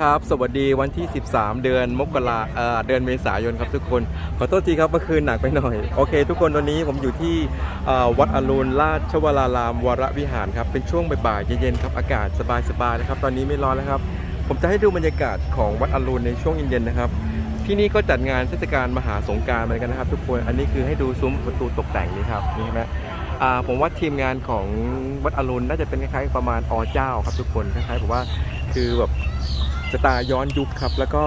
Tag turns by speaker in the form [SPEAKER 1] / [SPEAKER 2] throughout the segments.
[SPEAKER 1] ครับ
[SPEAKER 2] สวัสดีวันที่ 13 เดือนมกราเอ่อเดือนเมษายนครับทุกคน ขอโทษทีครับเมื่อคืนหนักไปหน่อย โอเค ทุกคนตอนนี้ผมอยู่ที่เอ่อวัดอรุณราชวรารามวรวิหารครับ เป็นช่วงบ่ายๆเย็นๆครับ อากาศสบายๆนะครับ ตอนนี้ไม่ร้อนแล้วครับ ผมจะให้ดูบรรยากาศของวัดอรุณในช่วงเย็นๆนะครับ ที่นี่ก็จัดงานเทศกาลมหาสงกรารเหมือนกันนะครับ ทุกคน อันนี้คือให้ดูซุ้มประตูตกแต่งนี่ครับ นี่เห็นไหม อ่าผมว่าทีมงานของวัดอรุณน่าจะเป็นคล้ายๆประมาณอเจ้าครับทุกคนคล้ายๆผมว่าคือแบบ สไตล์ย้อนยุคครับ แล้วก็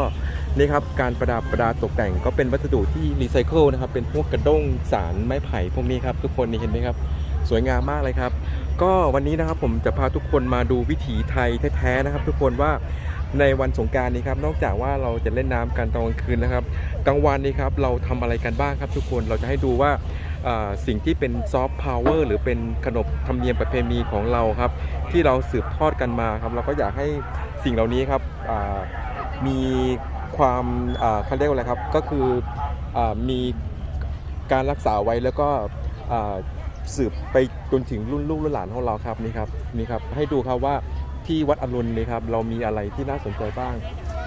[SPEAKER 2] นี่ครับการประดับประดาตกแต่งก็เป็นวัสดุที่รีไซเคิลนะครับ เป็นพวกกระด้งสารไม้ไผ่พวกนี้ครับ ทุกคนนี่เห็นไหมครับ สวยงามมากเลยครับ ก็วันนี้นะครับผมจะพาทุกคนมาดูวิถีไทยแท้ๆนะครับ ทุกคนว่าในวันสงการนี้ครับนอกจากว่าเราจะเล่นน้ำกันตอนกลางคืนนะครับกลางวันนี้ครับเราทำอะไรกันบ้างครับ ทุกคนเราจะให้ดูว่าอ่าสิ่งที่เป็นซอฟต์พาวเวอร์หรือเป็นขนบธรรมเนียมประเพณีของเราครับ ที่เราสืบทอดกันมาครับ เราก็อยากให้ สิ่งเหล่านี้ครับมีความเขาเรียกว่าอะไรครับก็คืออมีการรักษาไว้แล้วก็สืบไปจนถึงรุ่นลูกรุ่นหลานของเราครับนี่ครับนี่ครับให้ดูครับว่าที่วัดอรุณนี่ครับเรามีอะไรที่น่าสนใจบ้าง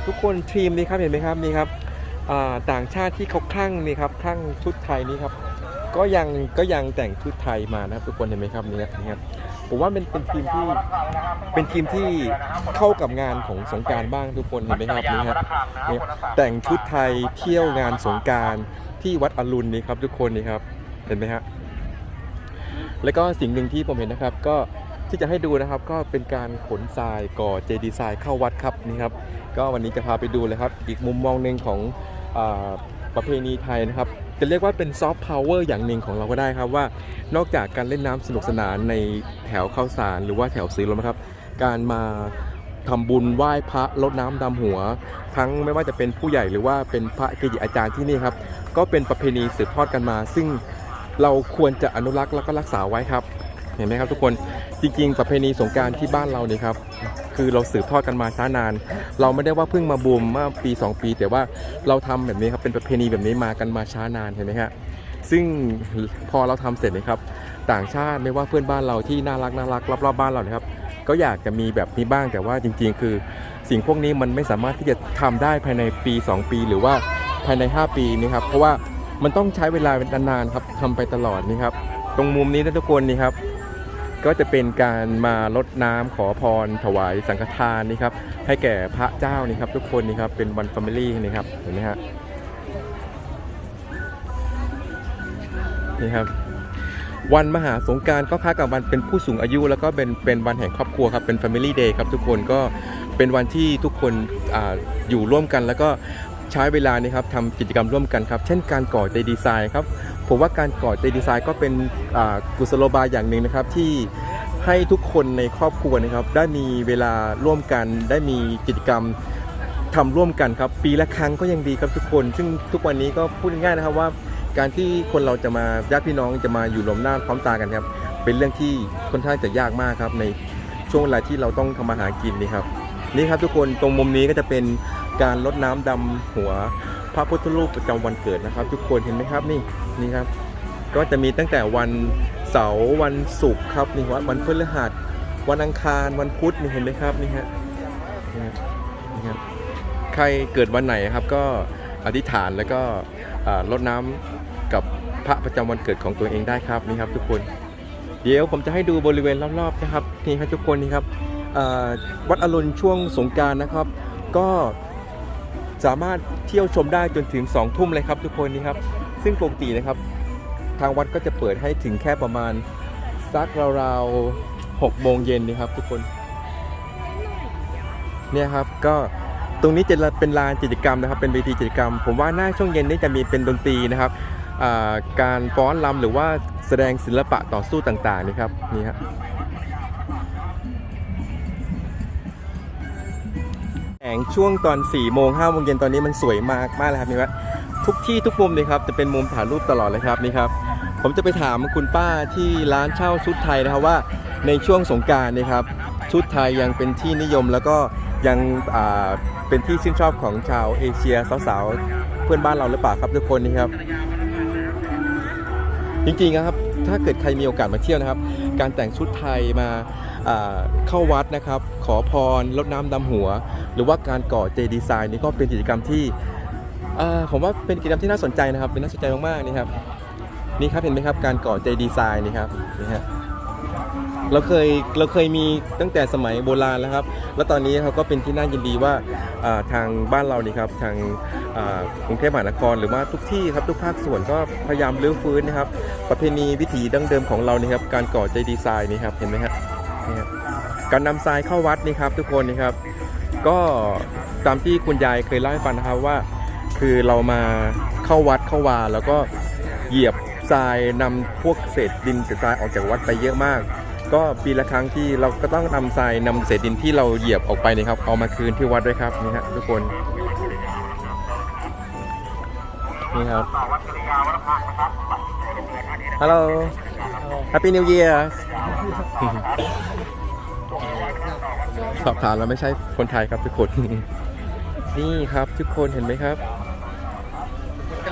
[SPEAKER 2] ทุกคนทีมนี้ครับเห็นไหมครับนี่ครับต่างชาติที่เขาคลั่งนี่ครับคลั่งชุดไทยนี่ครับก็ยังก็ยังแต่งชุดไทยมานะครับทุกคนเห็นไหมครับนี่ครับนี่ครับ ผมว่าเป็นเป็นทีมที่เป็นทีมที่เข้ากับงานของสงการบ้างทุกคนเห็นไหมครับนี่ครับเนี่ยแต่งชุดไทยเที่ยวงานสงการที่วัดอรุณนี่ครับทุกคนนี่ครับเห็นไหมฮะแล้วก็สิ่งหนึ่งที่ผมเห็นนะครับ ก็ที่จะให้ดูนะครับก็เป็นการขนทรายก่อเจดีย์ทรายเข้าวัดครับนี่ครับ ก็วันนี้จะพาไปดูเลยครับ อีกมุมมองหนึ่งของอประเพณีไทยนะครับ จะเรียกว่าเป็นซอฟต์พาวเวอร์อย่างหนึ่งของเราก็ได้ครับว่า นอกจากการเล่นน้ำสนุกสนานในแถวข้าวสารหรือว่าแถวซื้อลมนะครับ การมาทำบุญไหว้พระลดน้ำดำหัว ทั้งไม่ว่าจะเป็นผู้ใหญ่หรือว่าเป็นพระเกจิอาจารย์ที่นี่ครับ ก็เป็นประเพณีสืบทอดกันมา ซึ่งเราควรจะอนุรักษ์แล้วก็รักษาไว้ครับ เห็นไหมครับทุกคนจริง ๆ ประเพณีสงการที่บ้านเราเนี่ยครับ คือเราสืบทอดกันมาช้านาน เราไม่ได้ว่าเพิ่งมาบูมเมื่อปี 2 ปี แต่ว่าเราทำแบบนี้ครับเป็นประเพณีแบบนี้มากันมาช้านานเห็นไหมฮะซึ่งพอเราทำเสร็จนะครับ ต่างชาติไม่ว่าเพื่อนบ้านเราที่น่ารักน่ารักรอบๆบ้านเรานะครับ ก็อยากจะมีแบบนี้บ้างแต่ว่าจริง ๆ คือสิ่งพวกนี้มันไม่สามารถที่จะทำได้ภายในปี 2 ปี หรือว่าภายใน 5 ปีนี่ครับเพราะว่ามันต้องใช้เวลาเป็นนานๆครับทำไปตลอดนี่ครับตรงมุมนี้นะทุกคนนี่ครับ ก็จะเป็นการมาลดน้ำขอพรถวายสังฆทานนี่ครับให้แก่พระเจ้านี่ครับทุกคนนี่ครับเป็นวันแฟมิลี่นี่ครับเห็นไหมฮะนี่ครับวันมหาสงการก็ค้ากับวันเป็นผู้สูงอายุ แล้วก็เป็นเป็นวันแห่งครอบครัวครับเป็น Family Day ครับทุกคนก็เป็นวันที่ทุกคนออยู่ร่วมกัน แล้วก็ใช้เวลานี่ครับทำกิจกรรมร่วมกันครับ เช่นการก่อเจดีย์ทรายครับ ผมว่าการก่อเจดีย์ทรายก็เป็นกุศโลบายอย่างหนึ่งนะครับ ที่ให้ทุกคนในครอบครัวนะครับ ได้มีเวลาร่วมกัน ได้มีกิจกรรมทำร่วมกันครับ ปีละครั้งก็ยังดีครับทุกคน ซึ่งทุกวันนี้ก็พูดง่ายนะครับว่า การที่คนเราจะมาญาติพี่น้องจะมาอยู่รวมหน้าพร้อมตากันครับ เป็นเรื่องที่ค่อนข้างจะยากมากครับ ในช่วงเวลาที่เราต้องทำมาหากินนี่ครับนี่ครับทุกคนตรงมุมนี้ก็จะเป็นการลดน้ำดำหัว พระพุทธรูปประจำวันเกิดนะครับ ทุกคนเห็นไหมครับนี่นี่ครับ ก็จะมีตั้งแต่วันเสาร์วันศุกร์ครับนี่วันวันพฤหัสวันอังคารวันพุธนี่เห็นไหมครับนี่ฮะนี่ครับใครเกิดวันไหนครับก็อธิษฐานแล้วก็ลดน้ำกับพระประจำวันเกิดของตัวเองได้ครับนี่ครับ ทุกคนเดี๋ยวผมจะให้ดูบริเวณรอบๆนะครับนี่ครับทุกคนนี่ครับวัดอรุณช่วงสงการนะครับ ก็ สามารถเที่ยวชมได้จนถึง2ทุ่มเลยครับทุกคนนี่ครับซึ่งปกตินะครับ ทางวัดก็จะเปิดให้ถึงแค่ประมาณสักราวๆ6โมงเย็นนี่ครับทุกคนเนี่ยครับก็ตรงนี้จะเป็นลานกิจกรรมนะครับ เป็นเวทีกิจกรรม ผมว่าหน้าช่วงเย็นนี่จะมีเป็นดนตรีนะครับการฟ้อนรำหรือว่าแสดงศิลปะต่อสู้ต่างๆนี่ครับนี่ครับ แสงช่วงตอน4โมง5โมงเย็นตอนนี้มันสวยมากมากเลยครับนี่ว่าทุกที่ทุกมุมเลยครับจะเป็นมุมถ่ายรูปตลอดเลยครับนี่ครับ ผมจะไปถามคุณป้าที่ร้านเช่าชุดไทยนะครับว่าในช่วงสงการนี่ครับชุดไทยยังเป็นที่นิยมแล้วก็ยังเป็นที่ชื่นชอบของชาวเอเชียสาวๆเพื่อนบ้านเราหรือเปล่าครับทุกคนนี่ครับ จริงๆนะครับถ้าเกิดใครมีโอกาสมาเที่ยวนะครับ การแต่งชุดไทยมา เข้าวัดนะครับ ขอพรลดน้ำดำหัว หรือว่าการก่อเจดีไซน์นี่ก็เป็นกิจกรรมที่ผมว่าเป็นกิจกรรมที่น่าสนใจนะครับ เป็นน่าสนใจมากๆนี่ครับนี่ครับเห็นไหมครับการก่อเจดีไซน์นี่ครับนี่ฮะเราเคยเราเคยมีตั้งแต่สมัยโบราณแล้วครับ แล้วตอนนี้เขาก็เป็นที่น่ายินดีว่าทางบ้านเรานี่ครับทางกรุงเทพมหานครหรือว่าทุกที่ครับทุกภาคส่วนก็พยายามรื้อฟื้นนะครับ ประเพณีวิถีดั้งเดิมของเรานี่ครับการก่อเจดีไซน์นี่ครับเห็นไหมครับ นี่ครับการนำทรายเข้าวัดนี่ครับ ทุกคนนี่ครับ ก็ตามที่คุณยายเคยเล่าให้ฟังนะครับว่า คือเรามาเข้าวัดเข้าวา แล้วก็เหยียบทรายนำพวกเศษดินเศษทรายออกจากวัดไปเยอะมาก ก็ปีละครั้งที่เราก็ต้องนำทรายนำเศษดินที่เราเหยียบออกไปนะครับ เอามาคืนที่วัดด้วยครับนี่ฮะทุกคนนี่ครับฮัลโหล Happy New Year สอบถามเราไม่ใช่คนไทยครับทุกคน นี่ครับทุกคนเห็นไหมครับ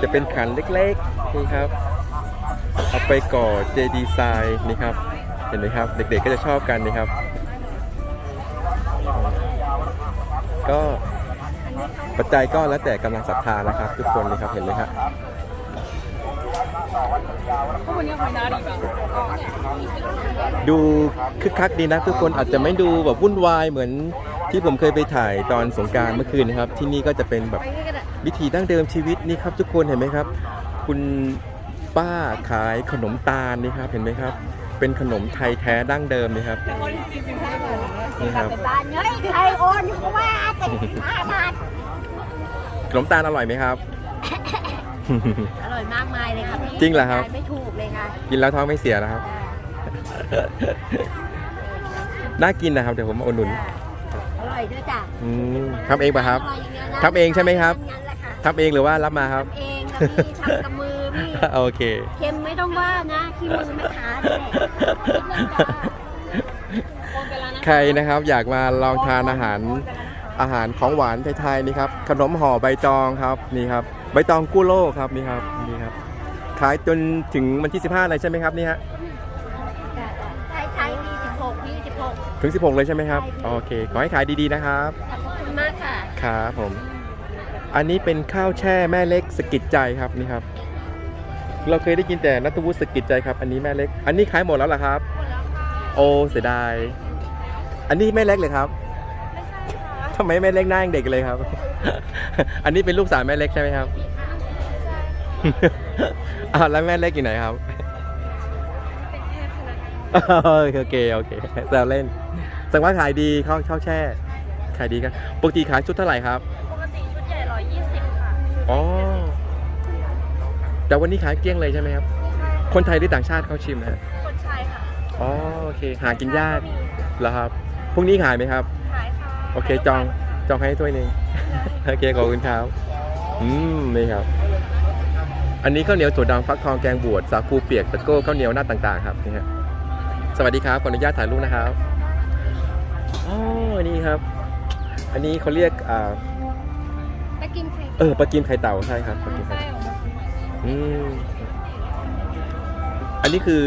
[SPEAKER 2] จะเป็นขันเล็กๆนี่ครับ เอาไปก่อเจดีไซน์นี่ครับ เห็นไหมครับ เด็กๆก็จะชอบกันนี่ครับ ก็ปัจจัยก็แล้วแต่กำลังศรัทธานะครับ ทุกคนนี่ครับเห็นไหมครับ ดูคึกคักดีนะทุกคนอาจจะไม่ดูแบบวุ่นวายเหมือนที่ผมเคยไปถ่ายตอนสงกรารเมื่อคืนนะครับ ที่นี่ก็จะเป็นแบบวิถีดั้งเดิมชีวิตนี่ครับ ทุกคนเห็นไหมครับ คุณป้าขายขนมตาลนี่ครับเห็นไหมครับ เป็นขนมไทยแท้ดั้งเดิมนี่ครับนี่ครับ
[SPEAKER 1] บ้านเฮ้ยใครโอนเขาว่าแต่ห้าบาท
[SPEAKER 2] ขนมตาลอร่อยไหมครับ
[SPEAKER 1] อร่อยมากมายเลยครับพี่
[SPEAKER 2] จริงเหรอครับ
[SPEAKER 1] ทานไม่ถูกเลยค่ะ
[SPEAKER 2] กินแล้วท้องไม่เสียนะครับ น่ากินนะครับ เดี๋ยวผมมาอุดหนุน
[SPEAKER 1] อร่อยด้วยจ้ะ
[SPEAKER 2] อืมทำเองป่ะครับ
[SPEAKER 1] ออยย่างเงี้ยนะ
[SPEAKER 2] ทำเองใช่ไหมครับ
[SPEAKER 1] งั้นแหละค่ะ
[SPEAKER 2] ทำเองหรือว่ารับมาครับ
[SPEAKER 1] ทำเองค่ะพี่ทำกับมือพี่
[SPEAKER 2] โอเค
[SPEAKER 1] เค็มไม่ต้องว่านะขี้มือแม่ค้าเนี่ย
[SPEAKER 2] ใครนะครับอยากมาลองทานอาหารอาหารของหวานไทยๆนี่ครับขนมห่อใบตองครับนี่ครับ ใบตองกู้โลกครับนี่ครับนี่ครับ ขายจนถึงวันที่ 15เลยใช่ไหมครับนี่ฮะ
[SPEAKER 1] ใช่ใช่มีสิบหกมีสิบหก
[SPEAKER 2] ถึง 16 เลยใช่ไหมครับโอเคขอให้ขายดีๆนะครับ
[SPEAKER 1] ขอบคุณมากค่ะ
[SPEAKER 2] ครับผม อันนี้เป็นข้าวแช่แม่เล็กสกิดใจครับนี่ครับ เราเคยได้กินแต่นัทวุฒิสกิดใจครับ อันนี้แม่เล็ก อันนี้ขายหมดแล้วเหรอครับโอ้เสียดายอันนี้แม่เล็กเลยครับ ทำไมแม่เล็กหน้ายังเด็กเลยครับ อันนี้เป็นลูกสาวแม่เล็กใช่ไหมครับอ้าวแล้วแม่เล็กอยู่ไหนครับโอเคโอเคแซวเล่นแสดงว่าขายดีข้าวข้าวแช่ ขายดีกันปกติขายชุดเท่าไหร่ครับ
[SPEAKER 1] ปกติชุดใหญ่ร้อยยี่สิบค่ะ
[SPEAKER 2] อ๋อ แต่วันนี้ขายเกลี้ยงเลยใช่ไหมครับ คนไทยหรือต่างชาติเขาชิมนะฮะ
[SPEAKER 1] คนชายค่ะ
[SPEAKER 2] อ๋อโอเค หากินยากเหรอครับ พรุ่งนี้ขายไหมครับ
[SPEAKER 1] ขายค่ะ
[SPEAKER 2] โอเคจองจองให้ถ้วยหนึ่งโอเคขอบคุณครับอืมนี่ครับ อันนี้ข้าวเหนียวถั่วดำฟักทองแกงบวชสาคูเปียกตะโก้ข้าวเหนียวหน้าต่าง ๆ ครับนี่ฮะสวัสดีครับขออนุญาตถ่ายรูปนะครับอ๋อนี่ครับ อันนี้เขาเรียกอ่า
[SPEAKER 1] ไปกินไข่
[SPEAKER 2] เออปลากิมไข่เต่าใช่ครับปลากิมไข่
[SPEAKER 1] ไส้ออกมา
[SPEAKER 2] อืมอันนี้คือ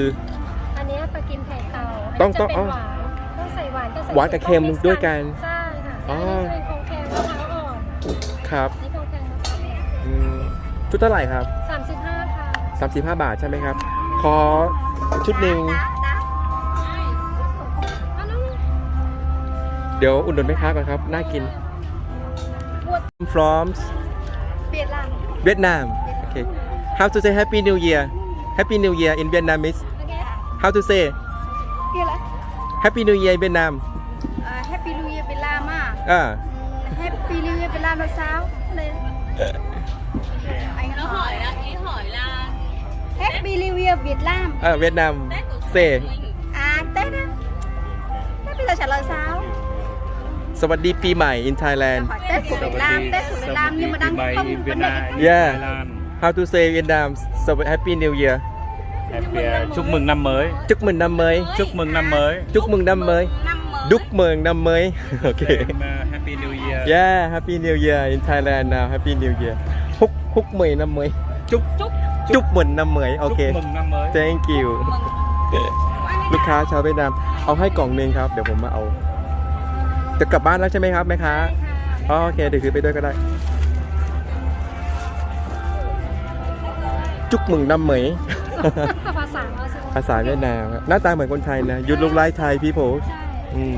[SPEAKER 1] อันเนี้ยปลากิมไข่เต่า
[SPEAKER 2] ต้อง
[SPEAKER 1] นนี้จะ
[SPEAKER 2] ต้อง
[SPEAKER 1] เป็นหวานต้องใส่หวานก็ใส่
[SPEAKER 2] หวานกับเค็มด้วยกัน
[SPEAKER 1] ใช่ค่ะ
[SPEAKER 2] อ๋อ
[SPEAKER 1] อันนี้เป็นของแข็งมะพร้าวอ่อน
[SPEAKER 2] ครับ
[SPEAKER 1] นี่ของแข็งมะพร้าวอ่อน
[SPEAKER 2] อืมชุดเท่าไหร่ครับ
[SPEAKER 1] สามสิบห้าค่ะ
[SPEAKER 2] 35 บาทใช่ไหมครับ ขอชุดหนึ่ง
[SPEAKER 1] อันนั้น
[SPEAKER 2] เดี๋ยวอุ่นหนุนแม่ค้าก่อนครับ น่ากิน from
[SPEAKER 1] เปลี่ยนร้าน
[SPEAKER 2] Vietnam okay how to say Happy New Year Happy New Year in Vietnamese
[SPEAKER 1] โอเค
[SPEAKER 2] how to say
[SPEAKER 1] เปลี่ยนละ
[SPEAKER 2] Happy New Year in Vietnam
[SPEAKER 1] มา
[SPEAKER 2] อ่า
[SPEAKER 1] แฮปปี้ลูเยียเป็นลามาเช้าเลยไอ้น้องหอยละนี่หอยละแฮปปี้ลูเยียเวียดนาม
[SPEAKER 2] เออเวียดนาม say
[SPEAKER 1] อ่าเต้นนะแฮปปี้เราฉันเลยเช้า
[SPEAKER 2] สวัสดีปีใหม่ in Thailand
[SPEAKER 1] Tết của Việt Nam, Tết của Việt Nam nhưng mà đang
[SPEAKER 3] Bay
[SPEAKER 1] không
[SPEAKER 3] Việt
[SPEAKER 1] vấn
[SPEAKER 3] Nam,
[SPEAKER 1] đề
[SPEAKER 2] Yeah.
[SPEAKER 3] Thái Lan.
[SPEAKER 2] how to say Vietnam so Happy New Year
[SPEAKER 3] Happy, uh, chúc mừng năm mới.
[SPEAKER 2] chúc mừng năm mới
[SPEAKER 3] Chúc mừng năm mới.
[SPEAKER 2] chúc mừng năm mới
[SPEAKER 1] năm mới
[SPEAKER 2] chúc mừng năm mới okay
[SPEAKER 3] Em, uh, Happy New Year.
[SPEAKER 2] Yeah, Happy New Year in Thailand now. Happy New Year. Húc húc mười năm mới. Chúc chúc chúc mừng năm mới.
[SPEAKER 3] Chúc
[SPEAKER 2] Okay.
[SPEAKER 3] mừng năm mới.
[SPEAKER 2] Thank you.
[SPEAKER 1] Anh
[SPEAKER 2] ลูกค้าชาวเวียดนามเอาให้กล่องหนึ่งครับ เดี๋ยวผมมาเอา จะกลับบ้านแล้วใช่ไหมครับแม่ค้าอ๋อโอเคเดี๋ยวซื้อไปด้วยก็ได้ จุกหมึงน้ำเหมย
[SPEAKER 1] ภาษาเราใช่ไหม
[SPEAKER 2] ภาษาเวียดนามครับหน้าตาเหมือนคนไทยนะยุดลูกไล่ไทยพี่โพ
[SPEAKER 1] ใช่
[SPEAKER 2] อืม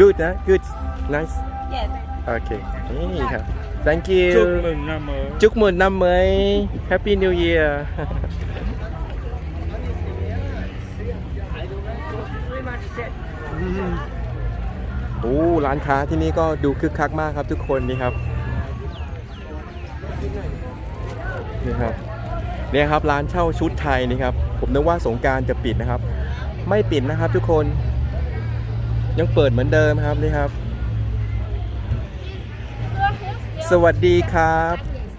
[SPEAKER 2] good นะ good nice
[SPEAKER 1] yes
[SPEAKER 2] โอเคนี่ครับ thank you
[SPEAKER 3] จุกมึงน้ำเมย
[SPEAKER 2] จุกหมื่นน้ำเหมย happy new year โอ้ร้านค้าที่นี่ก็ดูคึกคักมากครับทุกคนนี่ครับนี่ครับเนี่ยครับร้านเช่าชุดไทยนี่ครับผมนึกว่าสงกรารจะปิดนะครับ ไม่ปิดนะครับทุกคน ยังเปิดเหมือนเดิมครับนี่ครับ สวัสดีครับ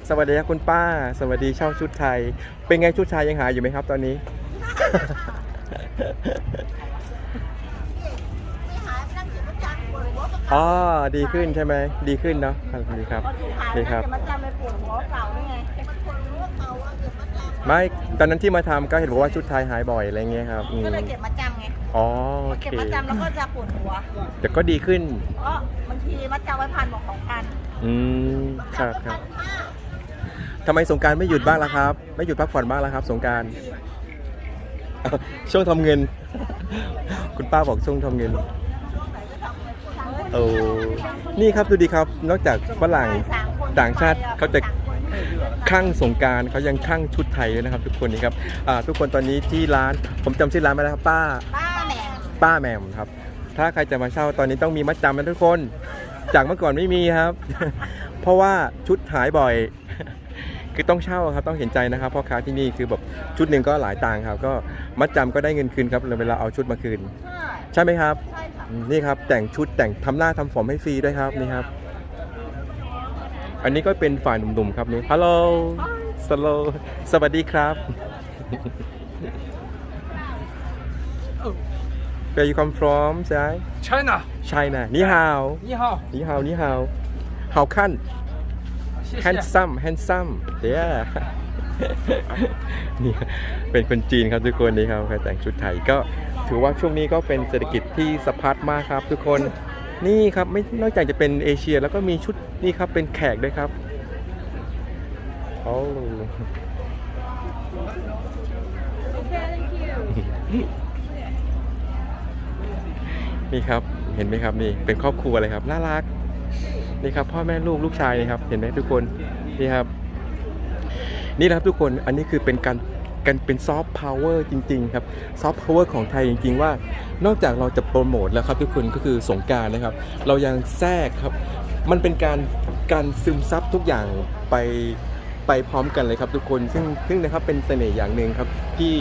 [SPEAKER 2] สวัสดีครับคุณป้า สวัสดีเช่าชุดไทย เป็นไงชุดไทยยังหาอยู่ไหมครับตอนนี้ อ๋อ ดีขึ้นใช่ไหม ดีขึ้นเนาะครับดีครับ ดีครับ
[SPEAKER 1] ไม่
[SPEAKER 2] ตอนนั้นที่มาทำก็เห็นบอกว่าชุดไทยหายบ่อยอะไรเงี้ยครับ
[SPEAKER 1] ก็เลยเก็บมาจำไง
[SPEAKER 2] อ๋อโอ
[SPEAKER 1] เก็บ
[SPEAKER 2] เค
[SPEAKER 1] มาจำแล้วก็จะปวดหัว
[SPEAKER 2] แต่ก็ดีขึ้น
[SPEAKER 1] เพราะบางทีมาจำไว้พันบอกสองพัน
[SPEAKER 2] อืมครับครับทำไมสงกรารไม่หยุดบ้างล่ะครับ ไม่หยุดพักผ่อนบ้างล่ะครับ สงกรารช่วงทำเงิน คุณป้าบอกช่วงทำเงินโอ้นี่ครับดูดีครับ นอกจากฝรั่ง
[SPEAKER 1] สามคน
[SPEAKER 2] ต่างชาติเขาจะ
[SPEAKER 1] สมคนไม่เหลือ
[SPEAKER 2] ข้างสงกรารเขายังข้างชุดไทยด้วยนะครับ ทุกคนนี่ครับอ่าทุกคนตอนนี้ที่ร้านผมจำชื่อร้านไม่ได้ครับป้า
[SPEAKER 1] ป้าแหม่ม
[SPEAKER 2] ป้าแหม่มครับ ถ้าใครจะมาเช่าตอนนี้ต้องมีมัดจำนะทุกคน จากเมื่อก่อนไม่มีครับ เพราะว่าชุดหายบ่อย คือต้องเช่าครับต้องเห็นใจนะครับพ่อค้าที่นี่คือแบบชุดหนึ่งก็หลายตังค์ครับ ก็มัดจำก็ได้เงินคืนครับเวลาเอาชุดมาคืน
[SPEAKER 1] ใช่
[SPEAKER 2] ใช่ไหมครับ
[SPEAKER 1] ใช่ค่ะ
[SPEAKER 2] อืมนี่ครับแต่งชุดแต่งทำหน้าทำผมให้ฟรีด้วยครับนี่ครับ อันนี้ก็เป็นฝ่ายหนุ่มๆครับนี่ฮัลโหลสโลสวัสดีครับ Where you come from, Zai?
[SPEAKER 4] China.
[SPEAKER 2] China. Ni hao. Ni hao. Ni hao. Ni hao. How can? Handsome. Handsome. Yeah. นี่เป็นคนจีนครับทุกคนนี่ครับแต่งชุดไทยก็ถือว่าช่วงนี้ก็เป็นเศรษฐกิจที่สะพัดมากครับทุกคนนี่ครับไม่นอกจากจะเป็นเอเชียแล้วก็มีชุดนี่ครับเป็นแขกด้วยครับโอ้ นี่ครับเห็นไหมครับนี่เป็นครอบครัวเลยครับน่ารักนี่ครับพ่อแม่ลูกลูกชายนี่ครับเห็นไหมทุกคนนี่ครับ นี่นะครับทุกคนอันนี้คือเป็นการกันเป็นซอฟต์พาวเวอร์จริง ๆ ครับซอฟต์พาวเวอร์ของไทยจริง ๆ ว่า นอกจากเราจะโปรโมทแล้วครับทุกคนก็คือสงการนะครับ เรายังแทรกครับ มันเป็นการการซึมซับทุกอย่างไปไปพร้อมกันเลยครับทุกคนซึ่งซึ่งนะครับเป็นเสน่ห์อย่างหนึ่งครับที่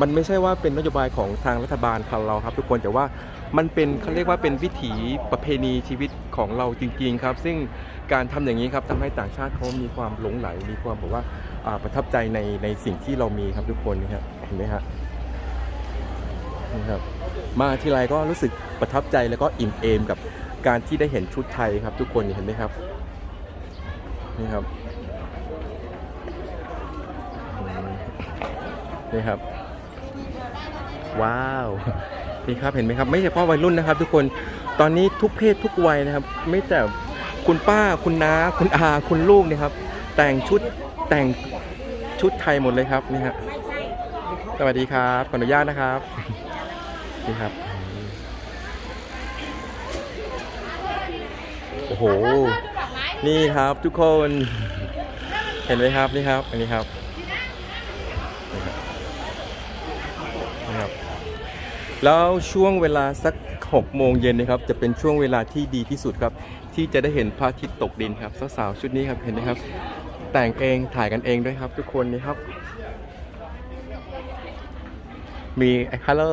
[SPEAKER 2] มันไม่ใช่ว่าเป็นนโยบายของทางรัฐบาลของเราครับ ทุกคนแต่ว่า มันเป็นเขาเรียกว่าเป็นวิถีประเพณีชีวิตของเราจริงๆครับ ซึ่งการทำอย่างนี้ครับทำให้ต่างชาติเขามีความหลงไหล มีความแบบว่าประทับใจในในสิ่งที่เรามีครับทุกคนนะครับเห็นไหมฮะนี่ครับมาทีไรก็รู้สึกประทับใจแล้วก็อิ่มเอมกับการที่ได้เห็นชุดไทยครับ ทุกคนเห็นไหมครับนี่ครับนี่ครับ ว้าว นี่ครับเห็นไหมครับ ไม่เฉพาะวัยรุ่นนะครับ ทุกคนตอนนี้ทุกเพศทุกวัยนะครับ ไม่แต่คุณป้าคุณน้าคุณอาคุณลูกนี่ยครับ แต่งชุดแต่งชุดไทยหมดเลยครับนี่ครับสวัสดีครับขออนุญาตนะครับนี่ครับโอ้โหนี่ครับทุกคนเห็นไหมครับนี่ครับอันนี้ครับ นี่ครับ แล้วช่วงเวลาสัก6โมงเย็นนะครับจะเป็นช่วงเวลาที่ดีที่สุดครับ ที่จะได้เห็นพระอาทิตย์ตกดินครับสาวๆชุดนี้ครับเห็นไหมครับ แต่งเองถ่ายกันเองด้วยครับทุกคนนี่ครับ มีฮัลโหล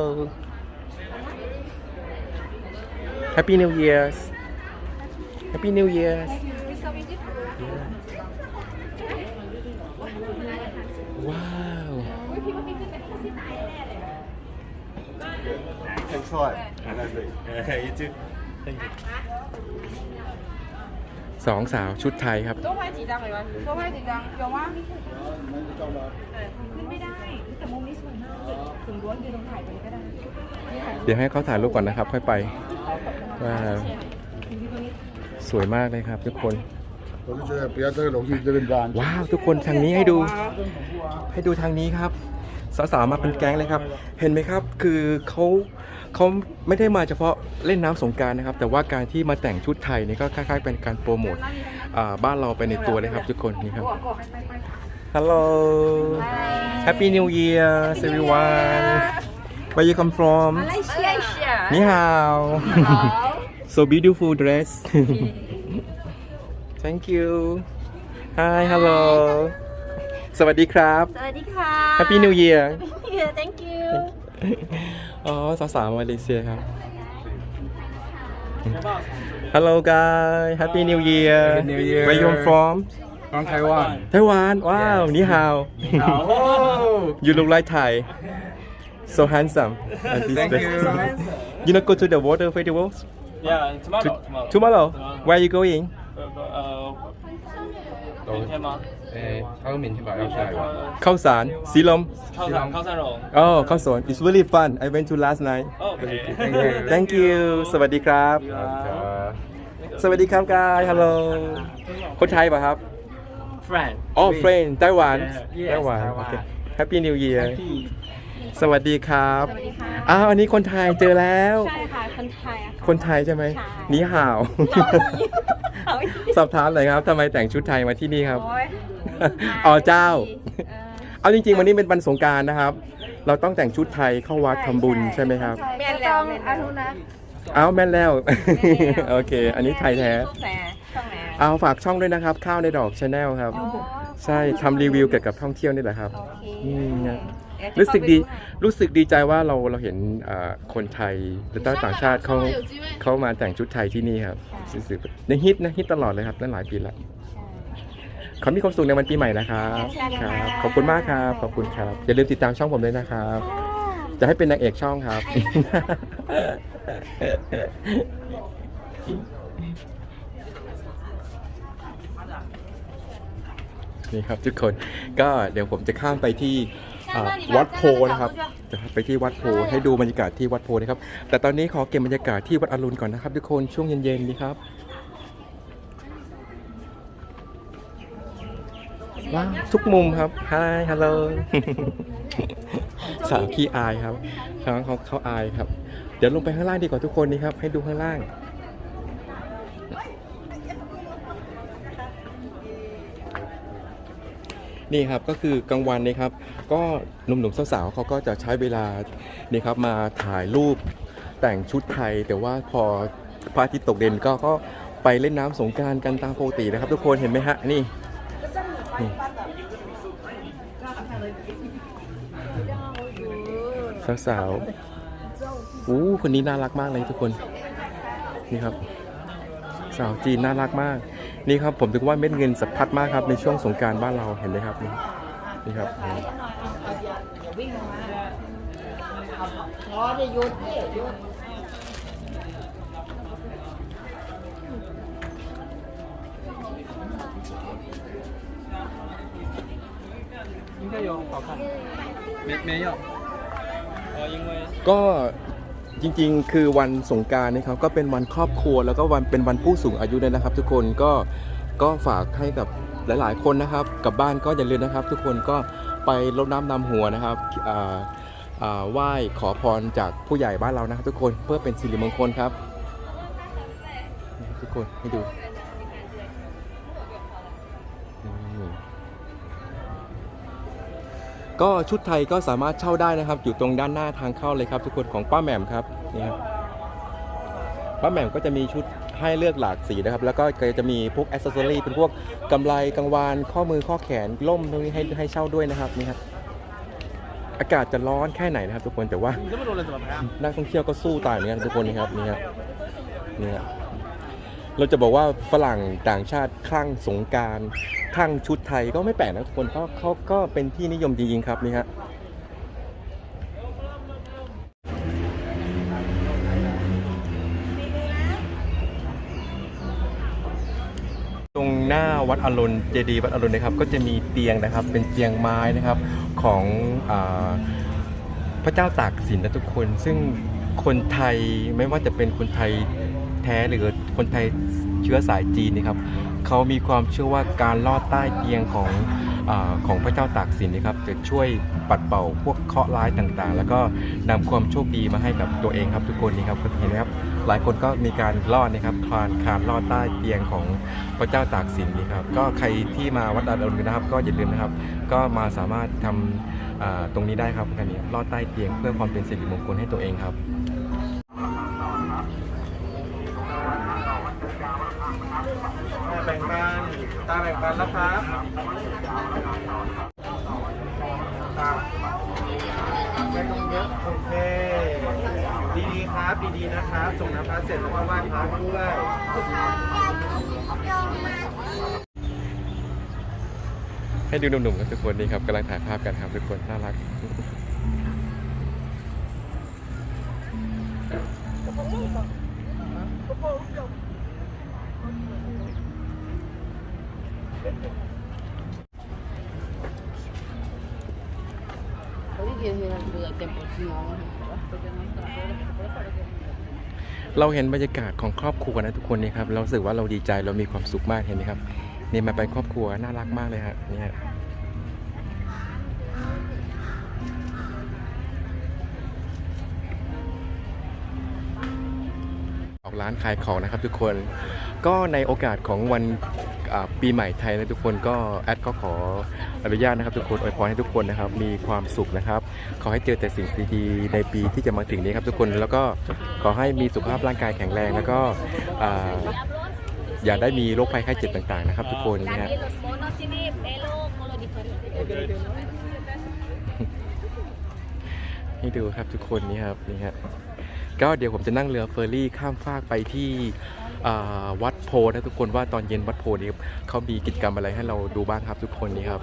[SPEAKER 2] Happy New Year's Happy New Year's
[SPEAKER 3] you too. Thank you.
[SPEAKER 2] สองสาวชุดไทยครับ
[SPEAKER 1] 多拍几张没关系，多拍几张有吗？ขึ้นไม่ได้ แต่มุมนี้สวยมากเลยถึงล้วนยืนตรงถ่ายตรงนี้ก็ได้นี่ถ่าย
[SPEAKER 2] เดี๋ยวให้เขาถ่ายรูปก่อนนะครับ ค่อยไปว่าสวยมากเลยครับทุกคน
[SPEAKER 4] 我就觉得不要这个楼梯这边搬。
[SPEAKER 2] ว้าวทุกคนทางนี้ให้ดู ให้ดูทางนี้ครับสาวๆมาเป็นแก๊งเลยครับ เห็นไหมครับ คือเขา เขาไม่ได้มาเฉพาะเล่นน้ำสงการนะครับ แต่ว่าการที่มาแต่งชุดไทยนี่ก็คล้ายๆเป็นการโปรโมทบ้านเราไปในตัวเลยครับทุกคนนี่ครับฮัลโหลแฮ
[SPEAKER 1] ปปี้น
[SPEAKER 2] ิวเอียร์เซเว่นวัน you come from
[SPEAKER 1] Malaysia นี่ฮา
[SPEAKER 2] ว so beautiful dress thank you hi hello สวัสดีครับ
[SPEAKER 1] สวัสดีค่ะแฮป
[SPEAKER 2] Happy วเอียร์
[SPEAKER 1] thank you
[SPEAKER 2] อ๋อสาวสาวมาเลเซียครับ Hello guys Happy New Year
[SPEAKER 3] Happy New Year
[SPEAKER 2] Where you from
[SPEAKER 3] from Taiwan
[SPEAKER 2] Taiwan Wow นี่ฮาว You look like Thai so handsome
[SPEAKER 3] Thank you
[SPEAKER 2] You not go to the water festivals
[SPEAKER 5] Yeah tomorrow tomorrow,
[SPEAKER 2] tomorrow. where you going
[SPEAKER 5] uh, uh,
[SPEAKER 3] 诶，他个名片吧要下来吧？
[SPEAKER 2] ข้าวสารสีลม
[SPEAKER 5] ข้าวสา
[SPEAKER 2] รข้าวสารหลง Oh, ข้าวสาร It's really fun. I went to last night.
[SPEAKER 5] โอเค
[SPEAKER 2] Thank you. สวัสดีครับ，สวัสดีครับกาย Hello คนไทยป่ะครับ
[SPEAKER 5] friend
[SPEAKER 2] อ๋อ friend ไต้หวันไต้หวัน Happy New Year สวัสดีครับสวัอ้าวอันนี้คนไทยเจอแล้ว
[SPEAKER 1] ใช่ค่ะ คนไทยอะค
[SPEAKER 2] นไทยใช่ไหม
[SPEAKER 1] ใช่ ห
[SPEAKER 2] นีห่าว
[SPEAKER 1] เอ
[SPEAKER 2] สอบถามเลยครับทำไมแต่งชุดไทยมาที่นี่ครับ
[SPEAKER 1] อ๋
[SPEAKER 2] อเจ้า
[SPEAKER 1] เออ
[SPEAKER 2] เอาจริง ๆ วันนี้เป็นวันสงกรารนะครับ เราต้องแต่งชุดไทยเข้าวัดทำบุญใช่ไหมครับ
[SPEAKER 1] แม่นแล้วอนุนะ
[SPEAKER 2] อ้าวแม่นแล้ว โอเค อันนี้ไทยแท้
[SPEAKER 1] แต่ช่องไหนอะ
[SPEAKER 2] เอาฝากช่องด้วยนะครับ ข้าวในดอกชาแนลครับ
[SPEAKER 1] อ๋อ
[SPEAKER 2] ใช่ทำรีวิวเกี่ยวกับท่องเที่ยวนี่แหละครับ
[SPEAKER 1] โอเค
[SPEAKER 2] อืมเนี่ย
[SPEAKER 1] เยวจะ
[SPEAKER 2] รู้สึกดี
[SPEAKER 1] เข้าไปหน่อย
[SPEAKER 2] รู้สึกดีใจว่าเราเราเห็นอ่าคนไทยและต่างชาติเขาเขามาแต่งชุดไทยที่นี่ครับรู้สึกในฮิตนะฮิตตลอดเลยครับตั้งหลายปีแล้ว เขามีความสุขในวันปีใหม่นะครับครับ ขอบคุณมากครับ ขอบคุณครับ อย่าลืมติดตามช่องผมด้วยนะครับ จะให้เป็นนางเอกช่องครับ นี่ครับทุกคน ก็เดี๋ยวผมจะข้ามไปที่อ่าวัดโพนะครับ จะไปที่วัดโพให้ดูบรรยากาศที่วัดโพนะครับ แต่ตอนนี้ขอเก็บบรรยากาศที่วัดอรุณก่อนนะครับ ทุกคน ช่วงเย็นๆนี้ครับ ว้าวทุกมุมครับฮายฮัลโหลสาวขี้อายครับเขาเขาเขาอายครับ เดี๋ยวลงไปข้างล่างดีกว่าทุกคนนี่ครับ ให้ดูข้างล่าง นี่ครับก็คือกลางวันนี่ครับ ก็หนุ่มๆสาวๆเขาก็จะใช้เวลานี่ครับมาถ่ายรูปแต่งชุดไทย แต่ว่าพอพระอาทิตย์ตกเด่นก็ก็ไปเล่นน้ำสงการกันตามปกตินะครับ ทุกคนเห็นไหมฮะนี่ นี่สาวๆอู้คนนี้น่ารักมากเลยทุกคน นี่ครับ สาวจีนน่ารักมาก นี่ครับผมถึงว่าเม็ดเงินสะพัดมากครับในช่วงสงการบ้านเราเห็นไหมครับนี่นี่ครับ
[SPEAKER 5] 应该有好看。没没有。呃，因为
[SPEAKER 2] ก็จริงๆ คือวันสงกรารนะครับก็เป็นวันครอบครัวแล้วก็วันเป็นวันผู้สูงอายุด้วยนะครับ ทุกคนก็ก็ฝากให้กับหลายๆ คนนะครับกลับบ้านก็อย่าลืมนะครับ ทุกคนก็ไปรดน้ำนำหัวนะครับอ่าอ่าไหว้ขอพรจากผู้ใหญ่บ้านเรานะครับ ทุกคนเพื่อเป็นสิริมงคลครับนี่ทุกคนให้ดู ก็ชุดไทยก็สามารถเช่าได้นะครับ อยู่ตรงด้านหน้าทางเข้าเลยครับ ทุกคนของป้าแหม่มครับนี่ครับป้าแหม่มก็จะมีชุดให้เลือกหลากสีนะครับ แล้วก็จะมีพวกอ c เซสซอรี่เป็นพวกกำไลกังวาน ข้อมือข้อแขนล่มตรงนี้ให้ให้เช่าด้วยนะครับนี่ครับอากาศจะร้อนแค่ไหนนะครับ ทุกคนแต่ว่านักท่องเที่ยวก็สู้ตายเหมือนกันทุกคนนะครับนี่ครับนี่ครับ เราจะบอกว่าฝรั่งต่างชาติคลั่งสงการคลั่งชุดไทยก็ไม่แปลกนะทุกคนเขาเขาก็เป็นที่นิยมจริงๆครับนี่ฮะตรงหน้าวัดอรุณเจดีย์วัดอรุณนะครับ ก็จะมีเตียงนะครับ เป็นเตียงไม้นะครับของอพระเจ้าตากสินนะทุกคน ซึ่งคนไทยไม่ว่าจะเป็นคนไทย ท้หรือคนไทยเชื้อสายจีนนะครับเขามีความเชื่อว่าการลอดใต้เตียงของอของพระเจ้าตากสินนะครับจะช่วยปัดเป่าพวกเคราะห์ร้ายต่างๆ แล้วก็นำความโชคดีมาให้กับตัวเองครับทุกคนนี่ครับเห็นไหมครับหลายคนก็มีการลอดนะครับคลานคลานลอดใต้เตียงของพระเจ้าตากสินนี่ครับก็ใครที่มาวัดอรุณนะครับ ก็อย่าลืมนะครับ ก็มาสามารถทำอ่าตรงนี้ได้ครับอันนี้ลอดใต้เตียงเพื่อความเป็นสิริมงคลให้ตัวเองครับ ตาแบ่งปันแล้วครับไม่ต้องเยอะโอเค ดีๆครับ ดีๆนะครับส่งน้ำพระเสร็จแล้วก็ไหว้พระด้วยให้ดูหนุ่มๆกันทุกคนนี่ครับกำลังถ่ายภาพกันครับทุกคนน่ารัก เราเห็นบรรยากาศของครอบครัวนะทุกคนนี่ครับ เราสึกว่าเราดีใจเรามีความสุขมากเห็นไหมครับ นี่มาเป็นครอบครัวน่ารักมากเลยฮะนี่ฮะ ออกร้านขายของนะครับทุกคนก็ในโอกาสของวันปีใหม่ไทยนะทุกคนก็แอดก็ขออนุญาตนะครับทุกคนอวยพรให้ทุกคนนะครับมีความสุขนะครับ ขอให้เจอแต่สิ่งดีๆในปีที่จะมาถึงนี้ครับทุกคนแล้วก็ขอให้มีสุขภาพร่างกายแข็งแรงแล้วก็อ่าอย่าได้มีโรคภัยไข้เจ็บต่างๆนะครับ ทุกคนนะฮะให้ดูครับทุกคนนี่ครับนี่ฮะ ก็เดี๋ยวผมจะนั่งเรือเฟอร์รี่ข้ามฟากไปที่วัดโพนะทุกคนว่าตอนเย็นวัดโพนี้เขามีกิจกรรมอะไรให้เราดูบ้างครับทุกคนนี่ครับ